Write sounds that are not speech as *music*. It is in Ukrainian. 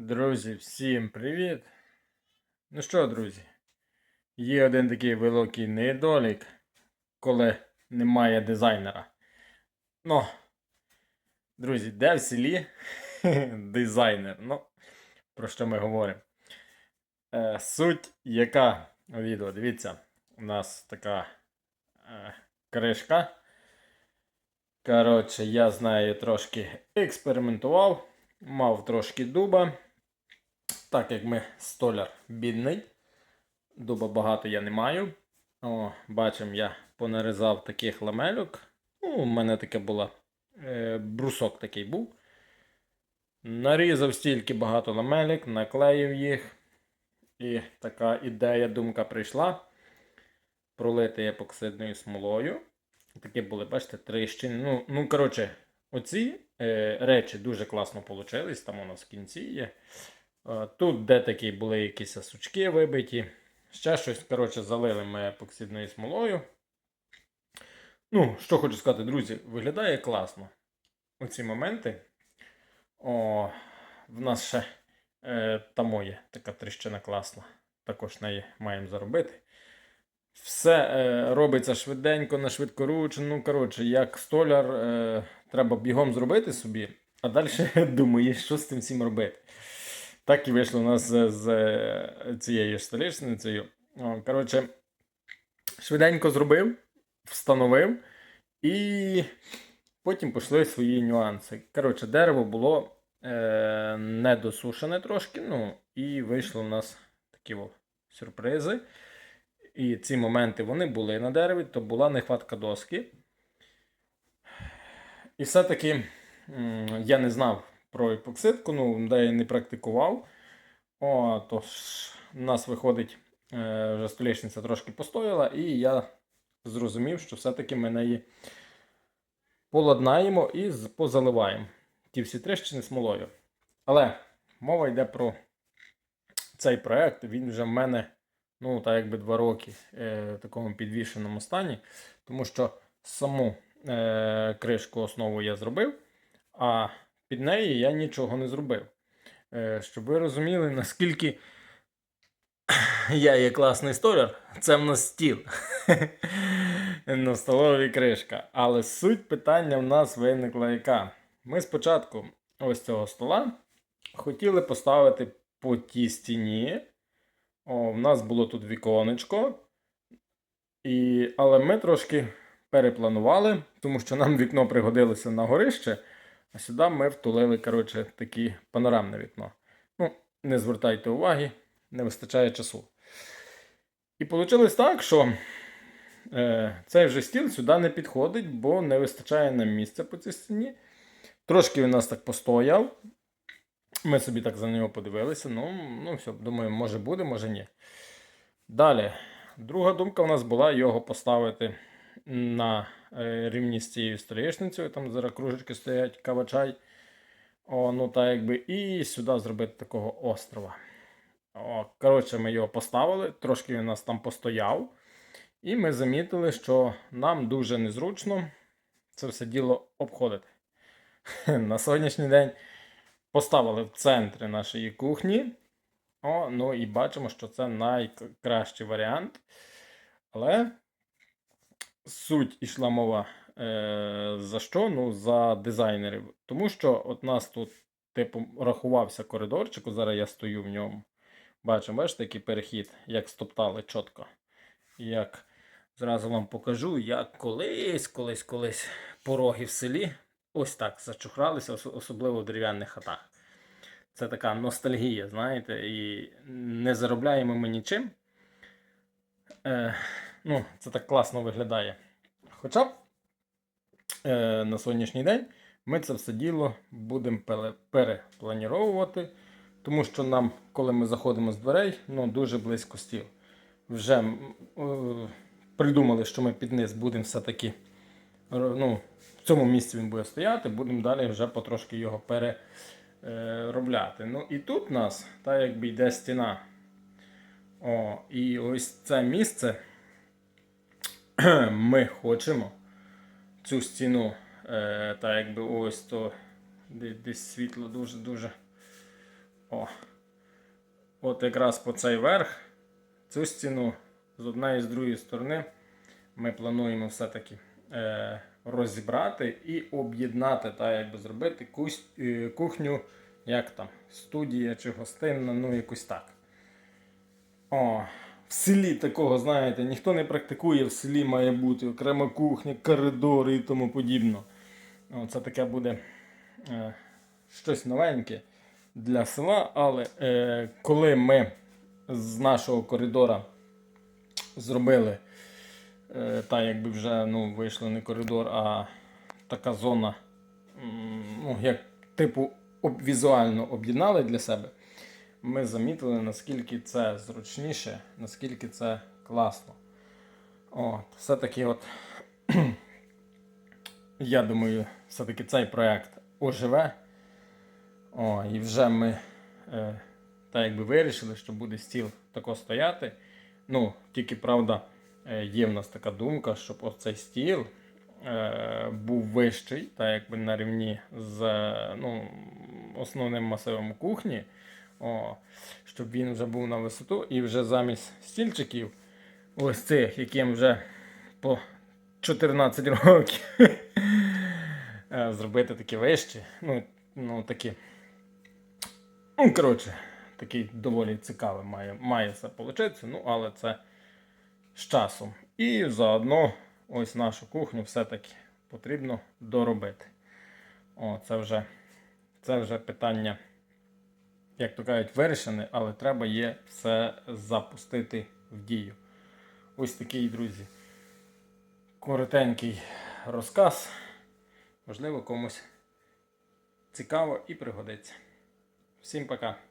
Друзі, всім привіт! Ну що, друзі, є один такий великий недолік, коли немає дизайнера. Ну, друзі, де в селі *laughs* дизайнер? Ну, про що ми говоримо? Е, суть яка відео, дивіться, у нас така е, кришка. Коротше, я з нею трошки експериментував, мав трошки дуба. Так як ми столяр бідний, дуба багато я не маю. О, бачимо, я понарізав таких ламельок. Ну, у мене таке було. Е, брусок такий був. Нарізав стільки багато ламелек, наклеїв їх. І така ідея, думка прийшла. Пролити епоксидною смолою. Такі були, бачите, тріщини. Ну, ну коротше, оці е, речі дуже класно вийшли. Там у нас в кінці є. Е, Тут де такі були якісь сучки вибиті. Ще щось, коротше, залили ми епоксидною смолою. Ну, що хочу сказати, друзі, виглядає класно. Оці моменти. О, в нас ще е, там є така тріщина класна. Також неї маємо заробити. Все е, робиться швиденько, на швидкоруч. Ну, коротше, як столяр, е, треба бігом зробити собі, а далі *laughs* думаєш, що з тим всім робити. Так і вийшло у нас з, з цією столішницею. Коротше, швиденько зробив, встановив, і потім пішли свої нюанси. Коротше, дерево було е, недосушене трошки, ну, і вийшло у нас такі о, сюрпризи. І ці моменти вони були на дереві, то була нехватка доски. І все-таки я не знав про епоксидку, ну, де я не практикував. О, то у нас виходить, е, вже столішниця трошки постояла, і я зрозумів, що все-таки ми неї поладнаємо і позаливаємо ті всі тріщини смолою. Але мова йде про цей проект. Він вже в мене, ну, так якби два роки е, в такому підвішеному стані, тому що саму е, кришку основу я зробив, а під неї я нічого не зробив. Е, щоб ви розуміли, *laughs* наскільки я є класний столяр, це в нас стіл. *laughs* На столові кришка. Але суть питання в нас виникла яка. Ми спочатку ось цього стола хотіли поставити по тій стіні. О, в нас було тут віконечко. І... Але ми трошки перепланували, тому що нам вікно пригодилося на горище, а сюди ми втулили, коротше, таке панорамне вікно. Ну, не звертайте уваги, не вистачає часу. І вийшло так, що е, цей вже стіл сюди не підходить, бо не вистачає нам місця по цій стіні. Трошки він у нас так постояв. Ми собі так за нього подивилися. Ну, ну все, думаю, може буде, може ні. Далі. Друга думка у нас була його поставити на е, рівні з цією столішницею. Там зараз кружечки стоять, кавачай. О, ну так якби, і сюди зробити такого острова. О, коротше, ми його поставили, трошки він у нас там постояв. І ми замітили, що нам дуже незручно це все діло обходити. *laughs* На сьогоднішній день поставили в центрі нашої кухні. О, ну і бачимо, що це найкращий варіант. Але суть ішла мова е, за що? Ну, за дизайнерів. Тому що от нас тут, типу, рахувався коридорчик, зараз я стою в ньому. Бачимо, бачите, який перехід, як стоптали чітко. Як зразу вам покажу, як колись, колись, колись пороги в селі ось так зачухралися, особливо в дерев'яних хатах. Це така ностальгія, знаєте, і не заробляємо ми нічим. Е, ну, це так класно виглядає. Хоча б е, на сьогоднішній день ми це все діло будемо перепланіровувати, тому що нам, коли ми заходимо з дверей, ну, дуже близько стіл. Вже е, придумали, що ми під низ будемо все-таки е, ну, в цьому місці він буде стояти, будемо далі вже потрошки його переробляти. Ну і тут у нас, так якби йде стіна. О, і ось це місце ми хочемо цю стіну, е, так якби ось то десь світло дуже-дуже О. От якраз по цей верх, цю стіну з однієї і з другої сторони ми плануємо все-таки е, розібрати і об'єднати, та якби зробити кусь, е, кухню, як там, студія чи гостинна, ну якось так. О, в селі такого, знаєте, ніхто не практикує, в селі має бути окрема кухня, коридори і тому подібно. Це таке буде е, щось новеньке для села, але е, коли ми з нашого коридора зробили, е, та якби вже ну, вийшли не коридор, а така зона, ну, як типу об, візуально об'єднали для себе, ми замітили, наскільки це зручніше, наскільки це класно. От, все-таки от, *clears throat* я думаю, все-таки цей проект оживе. О, і вже ми е, так якби вирішили, що буде стіл тако стояти. Ну, тільки правда, е, є в нас така думка, щоб оцей стіл е, був вищий, так якби на рівні з ну, основним масивом кухні. О, щоб він вже був на висоту і вже замість стільчиків, ось цих, яким вже по 14 років, *laughs* е, зробити такі вищі. Ну, ну такі. Ну, коротше, такий доволі цікавий має, має це получитися, ну, але це з часом. І заодно ось нашу кухню все-таки потрібно доробити. О, це вже, це вже питання, як то кажуть, вирішене, але треба є все запустити в дію. Ось такий, друзі, коротенький розказ. Можливо, комусь цікаво і пригодиться. Всім пока.